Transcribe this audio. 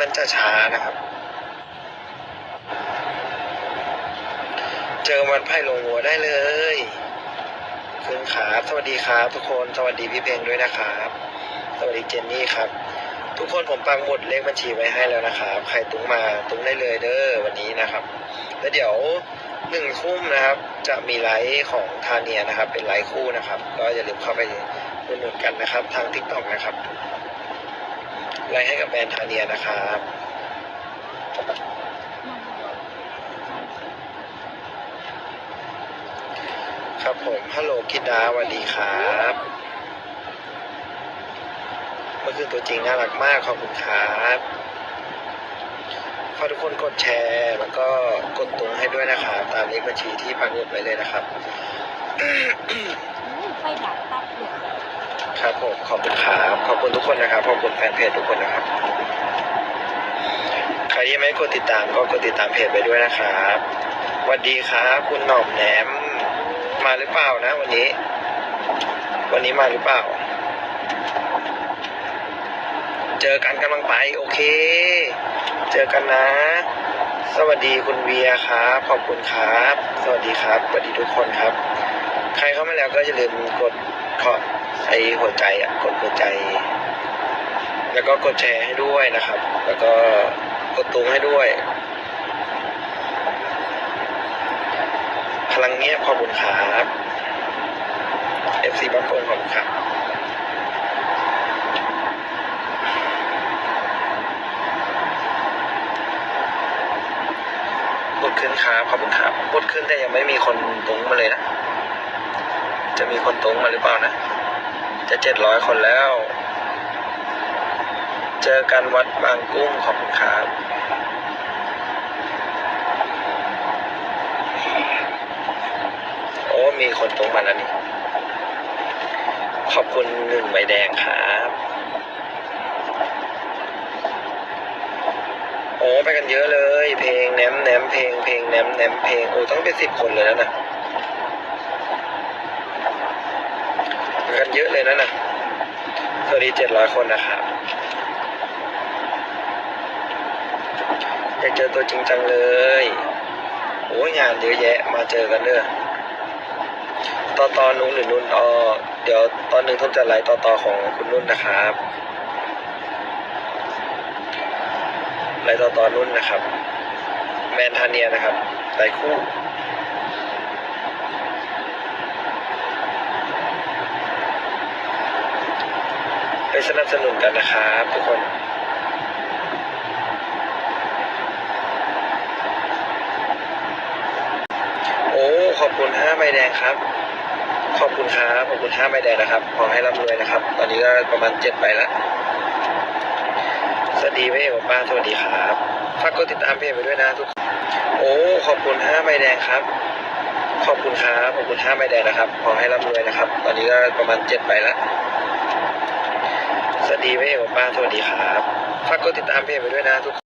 มันจะช้านะครับ เจอวันไพ่ลงหัวได้เลยคุณครับสวัสดีครับทุกคนสวัสดีพี่เพลงด้วยนะครับสวัสดีเจนนี่ครับ ทุกคนผมปังหมดเลขบัญชีไว้ให้แล้วนะครับใครตุ้งมาตุ้งได้เลยเด้อวันนี้นะครับ แล้วเดี๋ยวหนึ่งทุ่มนะครับ จะมีไลฟ์ของทาเนียนะครับ เป็นไลฟ์คู่นะครับ ก็อย่าลืมเข้าไปอุดหนุนกันนะครับ ทางทิกตอกนะครับ ไลฟ์ให้กับแบรนด์ทาเนียนะครับครับผมฮัลโหลกิดดาวัสดีครับเมื่อคืนตัวจริงน่ารักมากขอบคุณครับฝากทุกคนกดแชร์แล้วก็กดตุงให้ด้วยนะครับตามเลขบัญชีที่ปักหมุดไว้เลยนะครับ อืมไฟดับตับเลย ครับผมขอบคุณครับขอบคุณทุกคนนะครับขอบคุณแฟนเพจทุกคนนะครับ ใครที่ยังไม่กดติดตามก็กดติดตามเพจไปด้วยนะครับสวัสดีครับคุณหน่อมแหนมมาหรือเปล่านะ วันนี้ วันนี้มาหรือเปล่า เจอกันกำลังไป โอเค เจอกันนะ สวัสดีคุณเวียครับ ขอบคุณครับ สวัสดีครับสวัสดีทุกคนครับ ใครเข้ามาแล้วก็อย่าลืมกดขอ ไอหัวใจอะกดหัวใจ แล้วก็กดแชร์ให้ด้วยนะครับ แล้วก็กดตุ้งให้ด้วย พลังเงียบขอบคุณครับ FC บ้านโป่งขอบคุณครับกดขึ้นครับขอบคุณครับกดขึ้นแต่ยังไม่มีคนตรงมาเลยนะ จะมีคนตรงมาหรือเปล่านะ จะเจ็ดร้อยคนแล้ว เจอกันวัดบางกุ้งขอบคุณครับโอ้มีคนตรงมาแล้วนี่ ขอบคุณหนึ่งใบแดงครับ โอ้ไปกันเยอะเลย เพลงแหนมแหนมเพลงเพลงแหนมแหนมเพลงโอ้ต้องเป็นสิบคนเลยแล้วนะไป กันเยอะเลยนะนะสวัสดีเจ็ดร้อยคนนะครับอยากเจอตัวจริงจังเลยโอ้ยงานเยอะแยะมาเจอกันเด้อตอตอนนู้นหรือนุ่นอ๋อเดี๋ยวตอนหนึ่งทุ่มจะไลฟ์ต่อต่อของคุณนุ่นนะครับไลฟ์ต่อตอนนุ่นนะครับ แมนทาเนียนะครับไลฟ์คู่ สนับสนุนกันนะครับทุกคนโอ้ขอบคุณห้าใบแดงครับ ขอบคุณครับขอบคุณห้าใบแดงนะครับ ขอให้ร่ำรวยนะครับ ตอนนี้ก็ประมาณเจ็ดใบแล้วสวัสดีพี่เอป้าสวัสดีครับฝากกดติดตามเพจไปด้วยนะทุกคนโอ้ขอบคุณห้าใบแดงครับขอบคุณครับขอบคุณห้าใบแดงนะครับ ขอให้ร่ำรวยนะครับ ตอนนี้ก็ประมาณเจ็ดใบแล้ว สวัสดีพี่เอกป้าสวัสดีครับ ฝากกดติดตามเพจไปด้วยนะทุกคน